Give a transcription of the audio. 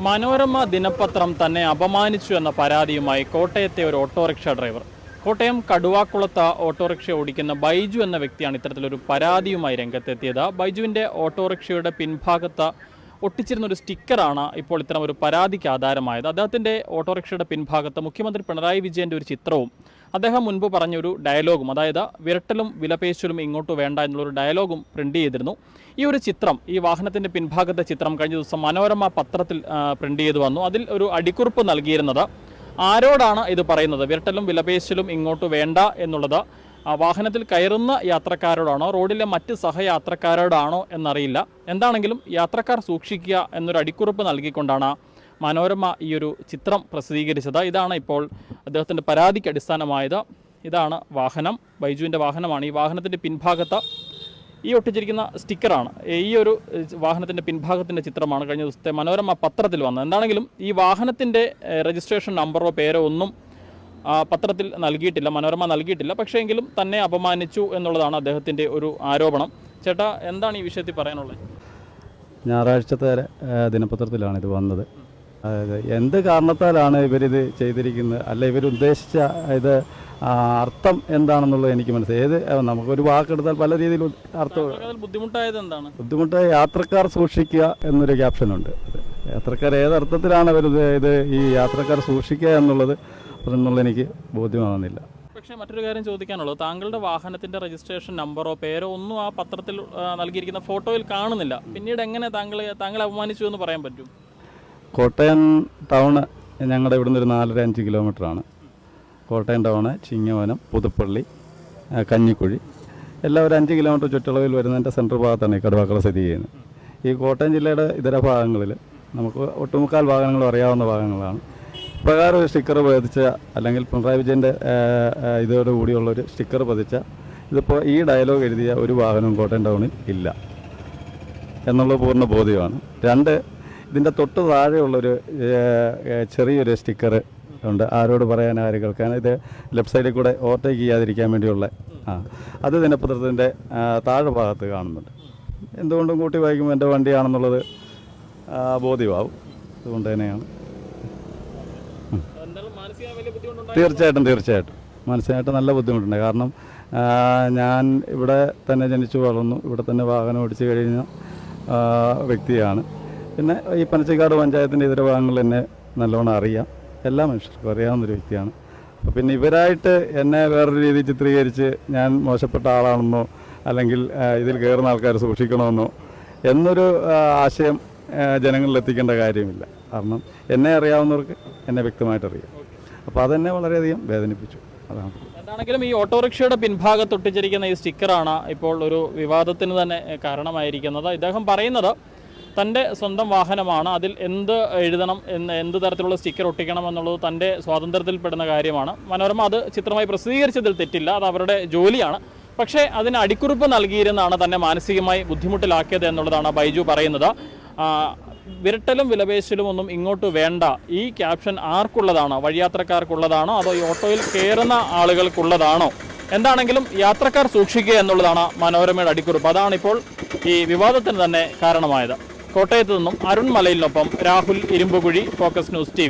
മനോരമ ദിനപത്രം തന്നെ അപമാനിച്ചു എന്ന പരാതിയുമായി കോട്ടയത്തെ ഒരു ഓട്ടോറിക്ഷ ഡ്രൈവർ. കോട്ടയം കടുവാക്കുളത്ത് ഓട്ടോറിക്ഷ ഓടിക്കുന്ന ബൈജു എന്ന വ്യക്തിയാണ് ഇത്തരത്തിലൊരു പരാതിയുമായി രംഗത്തെത്തിയത്. ബൈജുവിന്റെ ഓട്ടോറിക്ഷയുടെ പിൻഭാഗത്ത് ഒട്ടിച്ചിരുന്ന ഒരു സ്റ്റിക്കറാണ് ഇപ്പോൾ ഇത്തരം ഒരു പരാതിക്ക് ആധാരമായത്. അദ്ദേഹത്തിന്റെ ഓട്ടോറിക്ഷയുടെ പിൻഭാഗത്ത് മുഖ്യമന്ത്രി പിണറായി വിജയന്റെ ഒരു ചിത്രവും അദ്ദേഹം മുൻപ് പറഞ്ഞൊരു ഡയലോഗും അതായത് വിരട്ടലും വിലപേശലും ഇങ്ങോട്ട് വേണ്ട എന്നുള്ളൊരു ഡയലോഗും പ്രിന്റ് ചെയ്തിരുന്നു. ഈ ഒരു ചിത്രം ഈ വാഹനത്തിന്റെ പിൻഭാഗത്തെ ചിത്രം കഴിഞ്ഞ ദിവസം മനോരമ പത്രത്തിൽ പ്രിന്റ് ചെയ്ത് വന്നു. അതിൽ ഒരു അടിക്കുറിപ്പ് നൽകിയിരുന്നത് ആരോടാണ് ഇത് പറയുന്നത്? വിരട്ടലും വിലപേശലും ഇങ്ങോട്ട് വേണ്ട എന്നുള്ളത് വാഹനത്തിൽ കയറുന്ന യാത്രക്കാരോടാണോ റോഡിലെ മറ്റ് സഹയാത്രക്കാരോടാണോ എന്നറിയില്ല. എന്താണെങ്കിലും യാത്രക്കാർ സൂക്ഷിക്കുക എന്നൊരു അടിക്കുറിപ്പ് നൽകിക്കൊണ്ടാണ് മനോരമ ഈ ഒരു ചിത്രം പ്രസിദ്ധീകരിച്ചത്. ഇതാണ് ഇപ്പോൾ അദ്ദേഹത്തിന്റെ പരാതിക്ക് അടിസ്ഥാനമായത്. ഇതാണ് വാഹനം ബൈജുവിന്റെ വാഹനമാണ്. ഈ വാഹനത്തിന്റെ പിൻഭാഗത്ത് ഈ ഒട്ടിച്ചിരിക്കുന്ന സ്റ്റിക്കറാണ്. ഈ ഒരു വാഹനത്തിന്റെ പിൻഭാഗത്തിന്റെ ചിത്രമാണ് കഴിഞ്ഞ ദിവസത്തെ മനോരമ പത്രത്തിൽ വന്നത്. എന്താണെങ്കിലും ഈ വാഹനത്തിന്റെ രജിസ്ട്രേഷൻ നമ്പറോ പേരോ ഒന്നും പത്രത്തിൽ നൽകിയിട്ടില്ല മനോരമ നൽകിയിട്ടില്ല. പക്ഷേ എങ്കിലും തന്നെ അപമാനിച്ചു എന്നുള്ളതാണ് അദ്ദേഹത്തിന്റെ ഒരു ആരോപണം. ചേട്ടാ എന്താണ് ഈ വിഷയത്തിൽ പറയാനുള്ളത്? ഞായറാഴ്ചത്തെ ദിനപത്രത്തിലാണ് ഇത് വന്നത്. അതായത് എന്ത് കാരണത്താലാണ് ഇവരിത് ചെയ്തിരിക്കുന്നത്? അല്ല ഇവരുദ്ദേശിച്ച ഇത് അർത്ഥം എന്താണെന്നുള്ളത് എനിക്ക് മനസ്സിലായി. ഏത് നമുക്കൊരു വാക്കെടുത്താൽ പല രീതിയിൽ അർത്ഥം ബുദ്ധിമുട്ടായത് എന്താണ്? ബുദ്ധിമുട്ടായ യാത്രക്കാർ സൂക്ഷിക്കുക എന്നൊരു ക്യാപ്ഷനുണ്ട് യാത്രക്കാർ ഏതർത്ഥത്തിലാണ് അവർ ഇത് ഈ യാത്രക്കാർ സൂക്ഷിക്കുക എന്നുള്ളത് എന്നുള്ളത് എനിക്ക് ബോധ്യമാകുന്നില്ല പക്ഷേ മറ്റൊരു കാര്യം ചോദിക്കാനുള്ളത്. താങ്കളുടെ വാഹനത്തിന്റെ രജിസ്ട്രേഷൻ നമ്പറോ പേരോ ഒന്നും ആ പത്രത്തിൽ നൽകിയിരിക്കുന്ന ഫോട്ടോയിൽ കാണുന്നില്ല. പിന്നീട് എങ്ങനെ താങ്കൾ താങ്കളെ അപമാനിച്ചു എന്ന് പറയാൻ പറ്റും? കോട്ടയം ടൗണ് ഞങ്ങളുടെ ഇവിടുന്ന് ഒരു നാലര അഞ്ച് കിലോമീറ്ററാണ്. കോട്ടയം ടൗണ് ചിങ്ങവനം പുതുപ്പള്ളി കഞ്ഞിക്കുഴി. എല്ലാം ഒരു അഞ്ച് കിലോമീറ്റർ ചുറ്റളവിൽ വരുന്നതിന്റെ സെൻട്രൽ ഭാഗത്താണ് ഈ കടുവാക്കള സ്ഥിതി ചെയ്യുന്നത്. ഈ കോട്ടയം ജില്ലയുടെ ഇതര ഭാഗങ്ങളിൽ നമുക്ക് ഒട്ടുമുക്കാൽ ഭാഗങ്ങളും അറിയാവുന്ന ഭാഗങ്ങളാണ്. പ്രകാരം ഒരു സ്റ്റിക്കർ പതിച്ച അല്ലെങ്കിൽ പിണറായി വിജയന്റെ ഇതോടുകൂടിയുള്ളൊരു സ്റ്റിക്കർ പതിച്ച ഇതിപ്പോൾ ഈ ഡയലോഗ് എഴുതിയ ഒരു വാഹനവും കോട്ടയം ടൗണിൽ ഇല്ല. എന്നുള്ള പൂർണ ബോധ്യമാണ്. രണ്ട് ഇതിന്റെ തൊട്ട് താഴെയുള്ളൊരു ചെറിയൊരു സ്റ്റിക്കർ ഉണ്ട്. ആരോട് പറയാൻ ആര് കേൾക്കാൻ? ഇത് ലെഫ്റ്റ് സൈഡിൽ കൂടെ ഓവർടേക്ക് ചെയ്യാതിരിക്കാൻ വേണ്ടിയുള്ള ആ അത് ദിനപത്രത്തിന്റെ താഴെ ഭാഗത്ത് കാണുന്നുണ്ട്. എന്തുകൊണ്ടും കൂട്ടി വായിക്കുമ്പോൾ എന്റെ വണ്ടിയാണെന്നുള്ളത് ബോധ്യമാവും. അതുകൊണ്ട് തന്നെയാണ്. തീർച്ചയായിട്ടും തീർച്ചയായിട്ടും. മനസ്സിനായിട്ട് നല്ല ബുദ്ധിമുട്ടുണ്ട്. കാരണം ഞാൻ ഇവിടെ തന്നെ ജനിച്ചു വളർന്നു. ഇവിടെ തന്നെ വാഹനം ഓടിച്ചു കഴിഞ്ഞ വ്യക്തിയാണ്. പിന്നെ ഈ പനച്ചിക്കാട് പഞ്ചായത്തിന്റെ ഇതര ഭാഗങ്ങൾ എന്നെ നല്ലോണം അറിയാം. എല്ലാ മനുഷ്യർക്കും അറിയാവുന്നൊരു വ്യക്തിയാണ്. അപ്പോൾ പിന്നെ ഇവരായിട്ട് എന്നെ വേറൊരു രീതിയിൽ ചിത്രീകരിച്ച് ഞാൻ മോശപ്പെട്ട ആളാണെന്നോ അല്ലെങ്കിൽ ഇതിൽ കയറുന്ന ആൾക്കാർ സൂക്ഷിക്കണമെന്നോ എന്നൊരു ആശയം ജനങ്ങളിൽ എത്തിക്കേണ്ട കാര്യമില്ല. കാരണം എന്നെ അറിയാവുന്നവർക്ക് എന്നെ വ്യക്തമായിട്ട് അറിയാം. അപ്പോൾ അതെന്നെ വളരെയധികം വേദനിപ്പിച്ചു. അതാണ്. എന്താണെങ്കിലും ഈ ഓട്ടോറിക്ഷയുടെ പിൻഭാഗത്ത് ഒട്ടിച്ചിരിക്കുന്ന ഈ സ്റ്റിക്കറാണ് ഇപ്പോൾ ഒരു വിവാദത്തിന് തന്നെ കാരണമായിരിക്കുന്നത്. ഇദ്ദേഹം പറയുന്നത് തന്റെ സ്വന്തം വാഹനമാണ്. അതിൽ എന്ത് എഴുതണം എന്ന് എന്ത് തരത്തിലുള്ള സ്റ്റിക്കർ ഒട്ടിക്കണം എന്നുള്ളത് തന്റെ സ്വാതന്ത്ര്യത്തിൽപ്പെടുന്ന കാര്യമാണ്. മനോരമ അത് ചിത്രമായി പ്രസിദ്ധീകരിച്ചതിൽ തെറ്റില്ല. അത് അവരുടെ ജോലിയാണ്. പക്ഷേ അതിന് അടിക്കുറിപ്പ് നൽകിയിരുന്നാണ് തന്നെ മാനസികമായി ബുദ്ധിമുട്ടിലാക്കിയത് എന്നുള്ളതാണ് ബൈജു പറയുന്നത്. വിരട്ടലും വിലപേശലും ഒന്നും ഇങ്ങോട്ട് വേണ്ട. ഈ ക്യാപ്ഷൻ ആർക്കുള്ളതാണോ? വഴിയാത്രക്കാർക്കുള്ളതാണോ? അതോ ഈ ഓട്ടോയിൽ കയറുന്ന ആളുകൾക്കുള്ളതാണോ? എന്താണെങ്കിലും യാത്രക്കാർ സൂക്ഷിക്കുക എന്നുള്ളതാണ് മനോരമയുടെ അടിക്കുറിപ്പ്. അതാണിപ്പോൾ ഈ വിവാദത്തിന് തന്നെ കാരണമായത്. കോട്ടയത്ത് നിന്നും Arun മലയിലിനൊപ്പം Rahul Irumbukuzhi focus news T